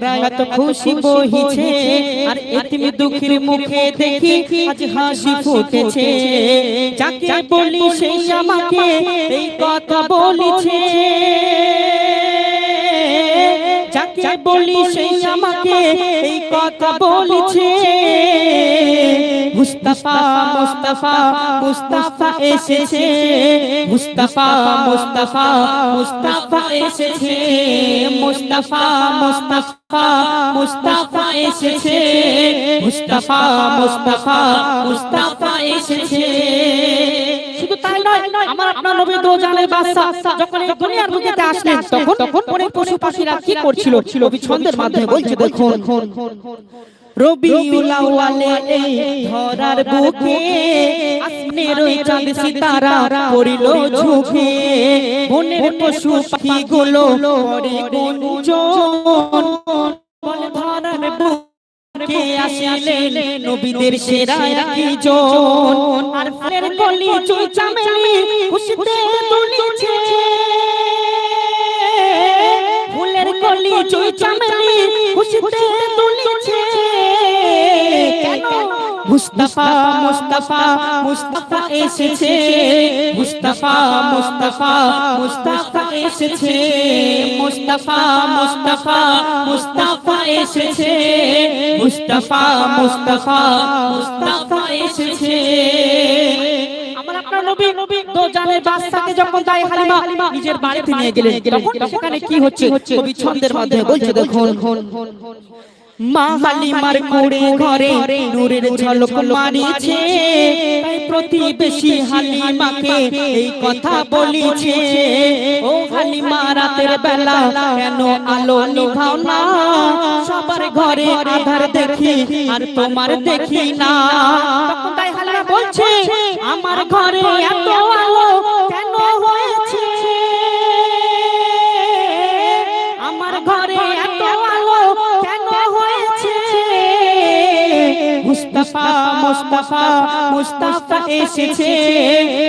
ধরায় এত খুশি বহিছে। আর এতিম দুঃখের মুখে দেখি আজ হাসি ফুটেছে। যাকে বলি সেই আমাকে এই কথা বলিছে। যাকে বলি সেই আমাকে এই কথা বলিছে। মুস্তাফা মুস্তাফা মুস্তাফা এসেছে। মুস্তাফা মুস্তাফা মুস্তাফা এসেছে। মুস্তাফা মুস্তাফা মুস্তাফা এসেছে। মুস্তাফা মুস্তাফা মুস্তাফা এসেছে। তাই নয় আমার আপনার নবী দো জানের বাদশা যখন এই দুনিয়ার বুকে আসলেন তখন তখন অনেক পশু পাখিরা কি করছিল? রবি ছন্দের মাধ্যমে বলছে দেখুন রবিউল আউয়ালে এই ধরার বুকে আসমানের ওই চাঁদ সিতারা পড়িল ঝুঁকে। বনের পশু পাখিগুলো করে গুঞ্জন। ধরার বুকে আসিলেন নবীদের সেরা একজন আর ফুলের কলি চুই চামেলি খুশিতে দুলিছে ফুলের কলি চুই চামেলি খুশিতে দুলিছে কেন মুস্তাফা মুস্তাফা মুস্তাফা এসেছে। মুস্তাফা মুস্তাফা মুস্তাফা এসেছে। মুস্তাফা মুস্তাফা মুস্তাফা এসেছে। মুস্তাফা মুস্তাফা মুস্তাফা এসেছে। নিজের বাড়িতে নিয়ে গেলেন সেখানে কি হচ্ছে? ছন্দের মাধ্যমে বলছে, দেখুন মা হালিমার কোড়ে ঘরে নূরের ঝলক মারিছে তাই প্রতিবেশী হালিমাকে এই কথা বলিছে। ও হালিমা রাতের বেলা কেন আলো নিভাও না? সবার ঘরে আধার দেখি আর তোমার দেখি না। তাই হালিমা বলছে আমার ঘরে এত আলো মুস্তাফা মুস্তাফা এসেছে।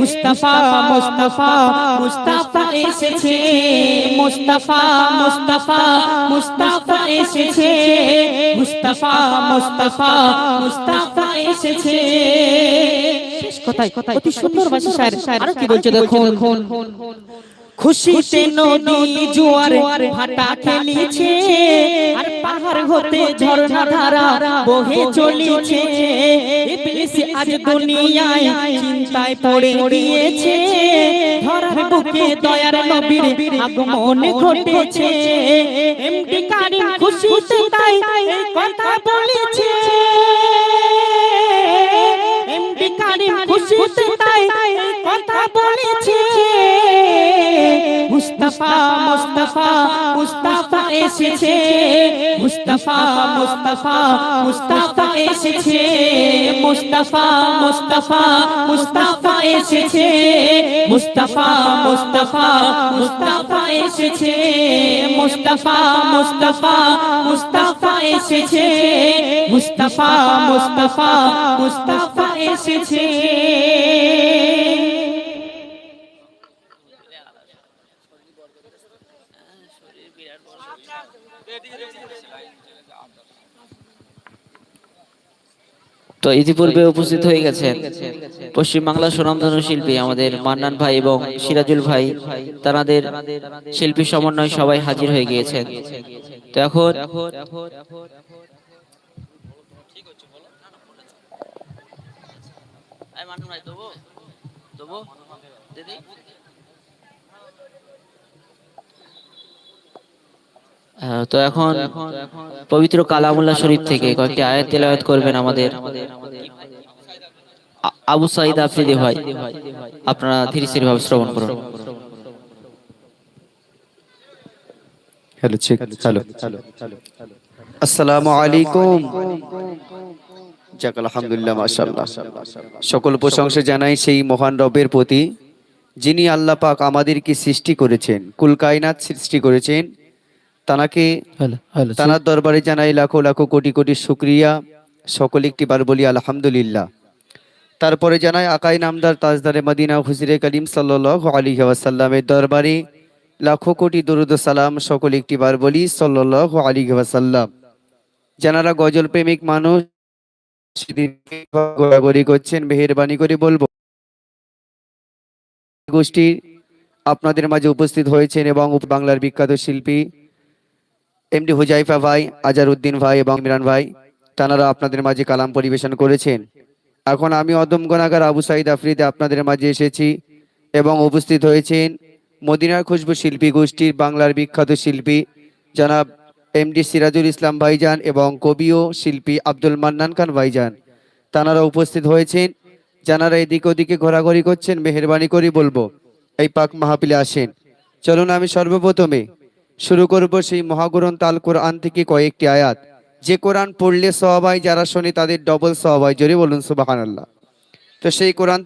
মুস্তাফা মুস্তাফা মুস্তাফা এসেছে। মুস্তাফা মুস্তাফা মুস্তাফা এসেছে। মুস্তাফা মুস্তাফা মুস্তাফা এসেছে। কথায় কথায় অতি সুন্দর ভাষা আরও কি বলছে দেখুন। খুশিতে নদী জোয়ার ভাটা খেলিছে আর পাহাড় হতে ঝর্ণা ধারা বহে চলিছে। ইবলিস আজ দুনিয়ায় চিন্তায় পড়ে গিয়েছে। ধরার বুকে দয়ার নবীর আগমন ঘটেছে। কারিম খুশিতে তাই কথা বলেছে। কারিম খুশিতে তাই কথা বলেছে। মুস্তাফা মুস্তাফা মুস্তাফা এসেছে। মুস্তাফা মুস্তাফা মুস্তাফা এসেছে। মুস্তাফা মুস্তাফা মুস্তাফা এসেছে। মুস্তাফা মুস্তাফা মুস্তাফা এসেছে। মুস্তাফা মুস্তাফা মুস্তাফা এসেছে। মুস্তাফা মুস্তাফা মুস্তাফা এসেছে। তো ইতিপূর্বে উপস্থিত হয়ে গেছেন পশ্চিমবাংলা সুনামধন্য শিল্পী আমাদের মান্নান ভাই এবং সিরাজুল ভাই। তাদের শিল্পী সমন্বয় সবাই হাজির হয়ে গিয়েছেন তো এখন আহ, তো এখন পবিত্র কালামুল্লাহ শরীফ থেকে কয়েকটি আয়াত তেলাওয়াত করবেন আমাদের। আবু সাইদ আফ্রিদি ভাই আপনারা ধীরে ধীরে ভাবে শ্রবণ করুন। Hello check hello. আসসালামু আলাইকুম। যাক আলহামদুলিল্লাহ মাশাআল্লাহ। সকল প্রশংসা জানাই সেই মহান রবের প্রতি যিনি আল্লাহ পাক আমাদেরকে সৃষ্টি করেছেন কুল কায়নাত সৃষ্টি করেছেন তানাকে তানার দরবারে জানাই লাখো লাখো কোটি কোটি শুক্রিয়া। সকলে একটিবার বলি আলহামদুলিল্লাহ। তারপরে জানাই আকাই নামদার তাজদারে মদিনা হুজুরে করিম সাল্লাল্লাহু আলাইহি ওয়াসাল্লামের দরবারে লাখো কোটি দরুদ সালাম সকল একটিবার বলি সাল্লাল্লাহু আলাইহি ওয়াসাল্লাম। যারা গজল প্রেমিক মানুষ ঘোরাঘুরি করছেন মেহেরবানি করে বলব। গোষ্ঠী আপনাদের মাঝে উপস্থিত হয়েছেন এবং বাংলার বিখ্যাত শিল্পী এমডি হুজাইফা ভাই আজারউদ্দিন ভাই এবং ইমরান ভাই, তানারা আপনাদের মাঝে কালাম পরিবেশন করেছেন। এখন আমি অদম গনাগার আবু সাইদ আফ্রিদে আপনাদের মাঝে এসেছি এবং উপস্থিত হয়েছেন মদিনার খুশবু শিল্পী গোষ্ঠীর বাংলার বিখ্যাত শিল্পী জনাব এমডি সিরাজুল ইসলাম ভাইজান এবং কবি ও শিল্পী আব্দুল মান্নান খান ভাইজান। তানারা উপস্থিত হয়েছেন যারা এদিকে ওদিকে ঘোরাঘুরি করছেন, মেহরবানি করে বলব। এই পাক মাহফিলে আসেন। চলুন আমি সর্বপ্রথমে শুরু করব সেই মহাগ্রন্থ আল কোরআন থেকে কয়েকটি আয়াত। যে কোরআন পড়লে সবাই যারা শোনে তাদের ডবল সবাই জোরে বলুন সুবাহান আল্লাহ তো সেই কোরআন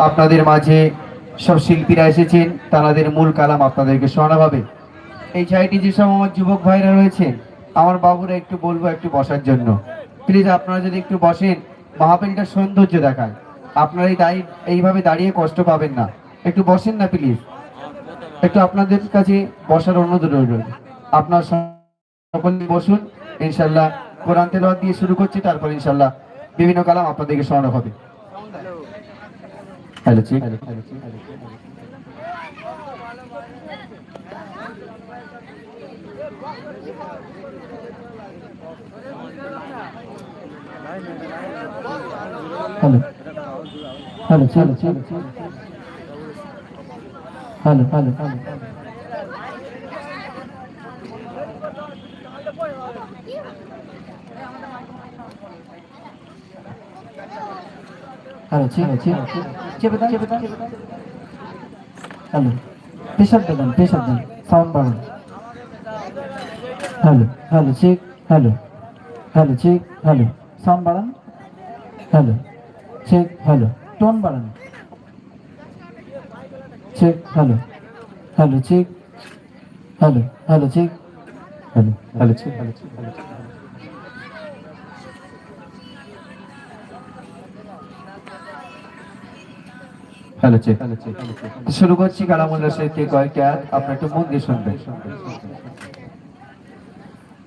আপনাদের মাঝে সব শিল্পীরা এসেছেন, তাদের মূল কালাম আপনাদেরকে শোনানো হবে। এই ছাইটি যেসব আমার যুবক ভাইরা রয়েছেন, আমার বাবুরা একটু বলব, একটু বসার জন্য। প্লিজ আপনারা যদি একটু বসেন, মাহফিলটা সৌন্দর্য দেখায়। আপনারা এই দাঁড়িয়ে এইভাবে দাঁড়িয়ে কষ্ট পাবেন না। একটু বসেন না প্লিজ একটু আপনাদের কাছে বসার অনুরোধ রইল। আপনার সকলে বসুন ইনশাল্লাহ কোরআন তেলাওয়াত দিয়ে শুরু করছি, তারপর ইনশাল্লাহ বিভিন্ন কালাম আপনাদেরকে শোনানো হবে। হ্যালো ঠিক হ্যালো। হ্যালো চলো চলো হ্যালো হ্যালো হ্যালো হ্যালো ঠিক আছে চেপে দাও চেপে দাও হ্যালো প্রেশার দেবেন প্রেশার দেন সাউন্ড বাড়ান hello hello check hello hello check hello sound বাড়ান হ্যালো চেক হ্যালো টোন বাড়ান check hello hello check hello hello check hello hello check hello check hello hello check শুরু করছি কালামুল্লাহ সাহেবকে কয়েকটি আয়াত আপনারা একটু মন দিয়ে শুনবেন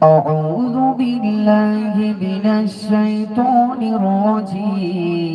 أعوذ بالله من الشيطان الرجيم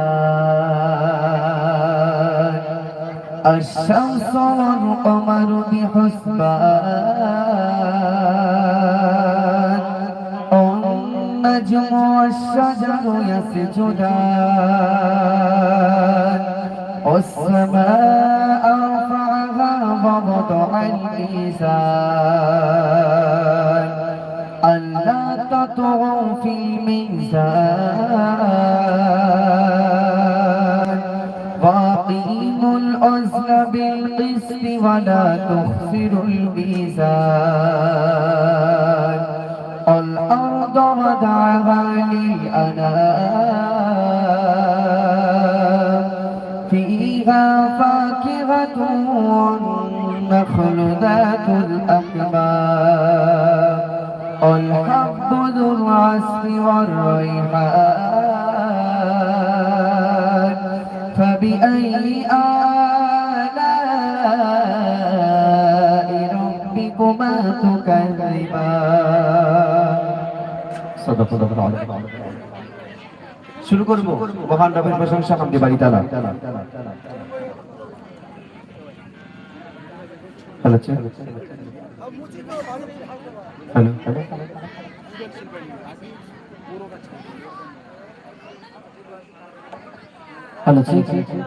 الشمس والقمر بحسبان. النجم والشجر يسجدان. والسماء رفعها ووضع الميزان. ألا تطغوا في الميزان. بالقسط ولا تخسروا الميزان. الأرض وضعها للأنام. فيها فاكهة والنخل ذات الأكمام الحب ذو العصف والريحان. فبأي آلاء ربكما تكذبان صدق الله العظيم শুরু করব মহান রবের প্রশংসা হামদি বাড়ি তালা hello hello hello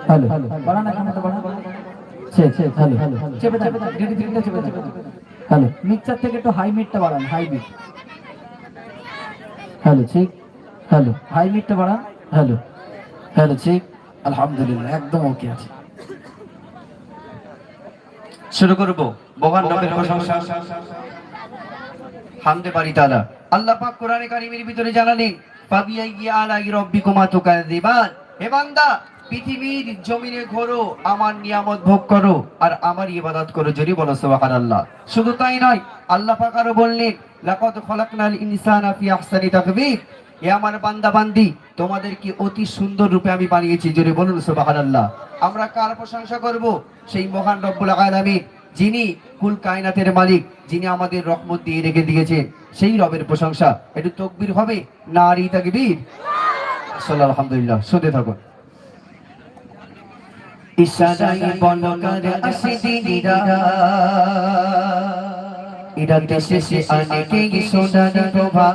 hello hello বড় না কেন তো বড় ছে ছে হ্যালো চেপে দাও ডিডি ডিডিটা চেপে দাও হ্যালো। মিক্সার থেকে একটু হাই মিটটা বাড়ান হাই মিট হ্যালো ঠিক। হ্যালো। হাই মিটটা বাড়ান। হ্যালো। হ্যালো ঠিক। আলহামদুলিল্লাহ একদম ওকে আছে। শুরু করব। মহান রবের প্রশংসা হামদে বাড়ি তাআলা আল্লাহ পাক কোরআনে কারিমের ভিতরে জানালেন ফাবিয়াই আলাই রব্বিকুমা তুকাযিবান। হে বান্দা পৃথিবীর জমিনে ঘোরো, আমার নিয়ামত ভোগ করো, আর আমার ইবাদত করো, যদি বলো সুবহানাল্লাহ। শুধু তাই নয়, আল্লাহ পাক আরও বললেন, লাকাদ খলাকনাল ইনসানা ফি আহসানি তাকবীর। হে আমার বান্দা বান্দি তোমাদেরকে অতি সুন্দর রূপে আমি বানিয়েছি জোরে বলুন সুবহানাল্লাহ। আমরা কার প্রশংসা করব? সেই মহান রব্বুল আলামিন, যিনি কুল কায়নাতের মালিক, যিনি আমাদের রহমত দিয়ে রেখে দিয়েছেন। সেই রবের প্রশংসা, একটু তকবীর হবে, নারী তাকবীর। আলহামদুলিল্লাহ, শুনতে থাকুন। ইশারাই বলকার আসি দিদিরা। ইরাতে শেষে সে অনেকে সোনার প্রভা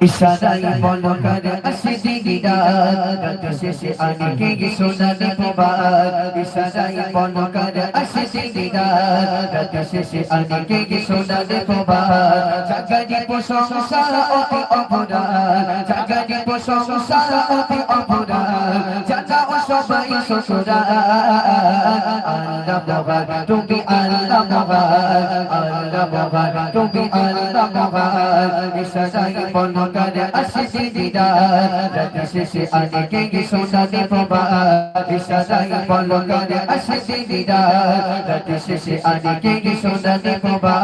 ইশারাই বলকার আসে দিনিরা দেশে সে অনেকে সোনার প্রভা ইশারাই বলকার আসে দিনিরা দেশে সে অনেকে সোনার প্রভা জাগারি প্রশংসা অতি অপরা জাগারি প্রশংসা অতি অপরা জাগা ও সবাই শ্বশুরা আল্লাহ মহান তুমি আল্লাহ মহান আল্লাহ মহান তুমি আল্লাহ মহান নিশাই বনকার আসে দিদা রাত শেষে অনেকে সোনালি প্রভা নিশাই বনকার আসে দিদা রাত শেষে অনেকে সোনালি প্রভা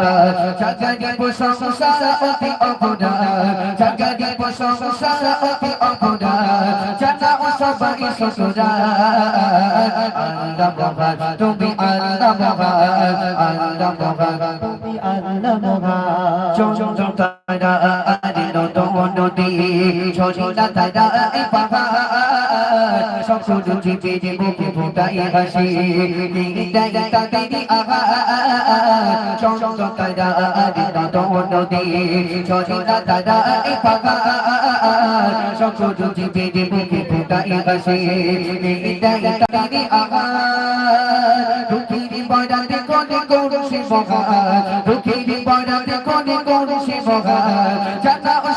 জাগারি প্রশংসা অতি অপরা জাগারি প্রশংসা অতি জাগা ও সবাই শ্বশুরা আল্লাহ মহান তুমি আল্লাহ মহান আল্লাহ মহান তুমি আল্লাহ মহান চন্দ্র তারা আরে নদ নদী পাহাড় সকল জীবে মুখে ফুটাই মুখে ফুটাই হাসি দেয় তাদের আহার দুঃখীর বড়াতে কোনে কোনে সে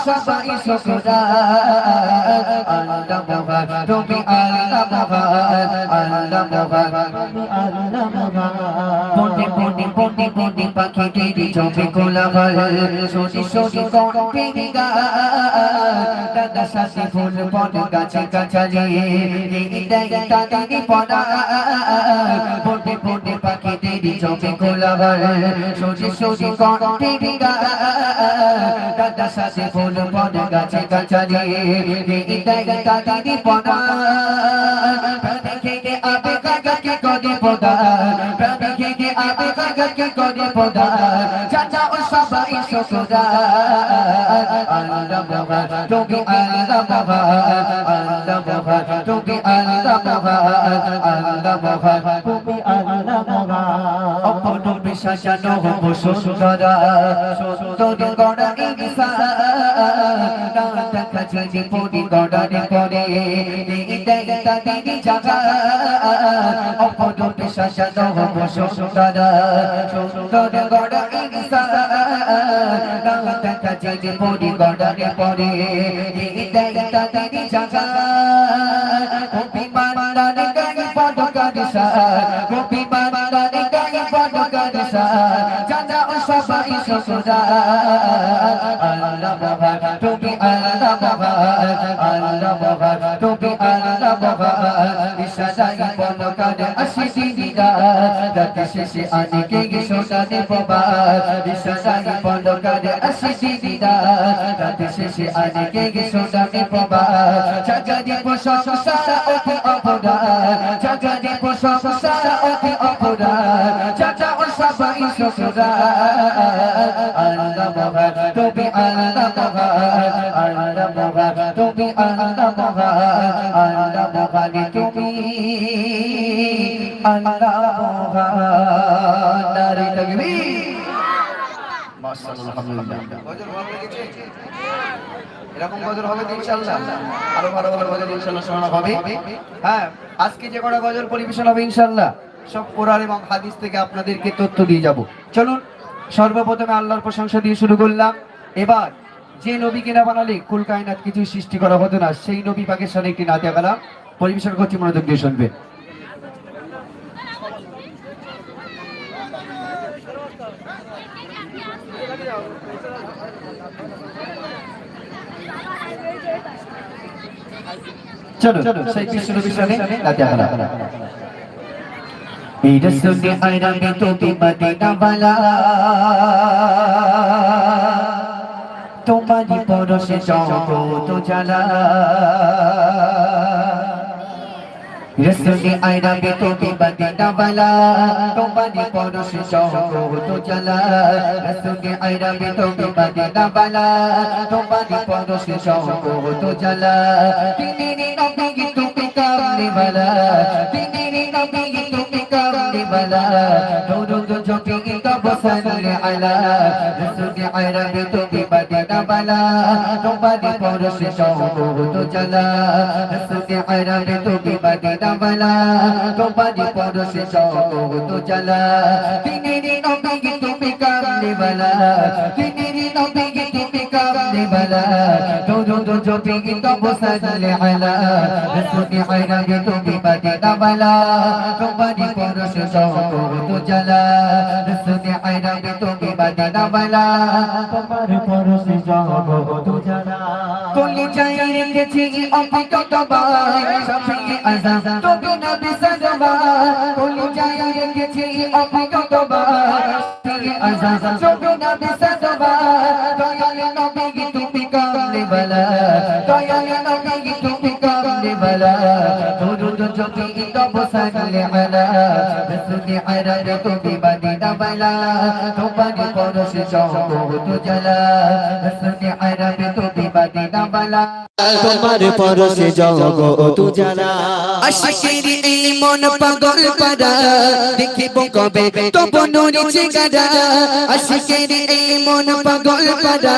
সবাই শ্বশুরা আল্লাহ মহান তুমি আল্লাহ মহান আল্লাহ মহান বনে বনে বনে পাখি তেরি জমে কোলাহল সোনি সোনি কণ্ঠে দাদা সাথে ফুল, বন গাছে দেয় তাদের পড়া। বনে বনে পাখি তেরি জমে কোলাহল। সোনি সোনি কণ্ঠে দাদা সাথে ফুল, বন গাছে দেয় তাদের পড়া। খেয়ে আবে কাকে করে পদা আবে কাকে করে পদা চাচা ও সবাই শ্বশুরা আল্লাহ বাবা তুমি আল্লাহ বাবা আল্লাহ বাবা তুমি আল্লাহ বাবা আল্লাহ মহান সাজানো হব সুন্দরা। সুন্দর গড়া ইনসান দেখা যদি পরি গড়ারে পরে। দেয় তাদের জাগা। অপনবে সাজানো হব সুন্দরা। সুন্দর গড়া ইনসান দেখা যদি পরি গড়ারে পরে। দেয় তাদের জাগা। সবাই আল্লাহ মহান তুমি আল্লাহ মহান আল্লাহ মহান তুমি আল্লাহ মহান ইশারাই পদকারে আসি দিদিরা রাত শেষে আনিকে গে সোনালি বাবা। ইশারাই পদকারে আসি দিদিরা রাত শেষে আনিকে গে সোনালি বাবা। জাগারি প্রশংসা অতি অপরা জাগারি প্রশংসা অতি অপরা চাচা ও সবাই শ্বশুরা। ভালো লেগেছে এরকম হবে হ্যাঁ আজকে যে গজল পরিবেশন হবে ইনশাআল্লাহ সব এবং থেকে আপনাদেরকে তথ্য দিয়ে যাব চলুন সর্বপ্রথমে আল্লাহর প্রশংসা দিয়ে শুরু করলাম। এবার যে নবীকে না বানালে কুল কায়নাত কিছু সৃষ্টি করা হতো না সেই নবী সাথে একটি নাতিয়া গালা পরিবেশন করছি মনোযোগ দিয়ে শুনবে। চলো চলো সেই বিশ্ব নবীর নাতিয়া এই রসুল আরামে তো বালা। তোমারি পরশে জগত জ্বালা। রসুল বে তো মদিনা বালা। তোমারি পরশে জগত জ্বালা। রসুল বে তো মদিনা বালা। তোমারি পরশে জগত জ্বালা। তিনি নবী তুমি কামনে বালা তিনি নবী তুমি কামনে বালা দরুদ জপি তব সাল্লি আলা রসুল আরামে তো মদিনা বালা তোমারি পরশে জগত জ্বালা রসুল আরামে তো মদিনা বালা তোমারি পরশে জগত জ্বালা। তিনি নবী তুমি কামনে বালা তিনি নবী তুমি কামনে দরুদ জপি তব সাল্লি আলা রসুল আরামে তো মদিনা বালা তোমারি পরশে জগত জ্বালা রসুল আরামে তো মদিনা বালা তোমার পরশে জগত জ্বালা কলি চাই রেখেছি অপিত বাই সফি আজাদ তবে নবী সাজবা কলি চাই রেখেছি অপিত বাই সফি আজাদ তবে নবী সাজবা কামলে দয়াল নবী তুমি কামলে বালা দুরুদ জপি তব সাল্লি আলা রাসূল আরাদ তুমি মদিনা বালা তোমারি পরশে জগত জ্বালা রাসূল আরাদ তুমি মদিনা বালা। তোমার পরশে জগত জানা আশিকের এই মন পাগল পারা দেখিব কবে তব নুরি চেগারা আশিকের এই মন পাগল পারা